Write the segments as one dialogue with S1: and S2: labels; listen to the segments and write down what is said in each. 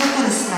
S1: চেষ্টা করেছি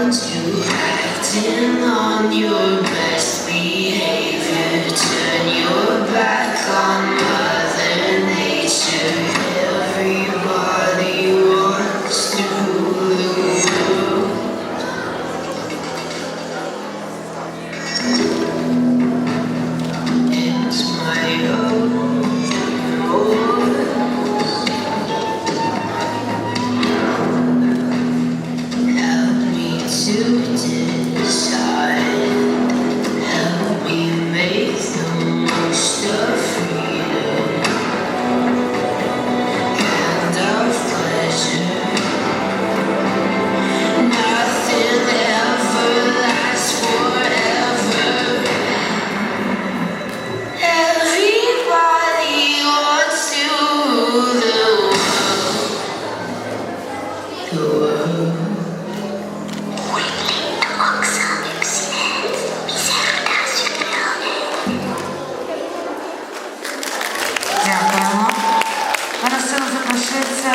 S1: aren't you acting on your best behavior? Turn your back on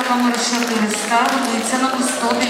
S2: номер 4 вистави, і це номер 109.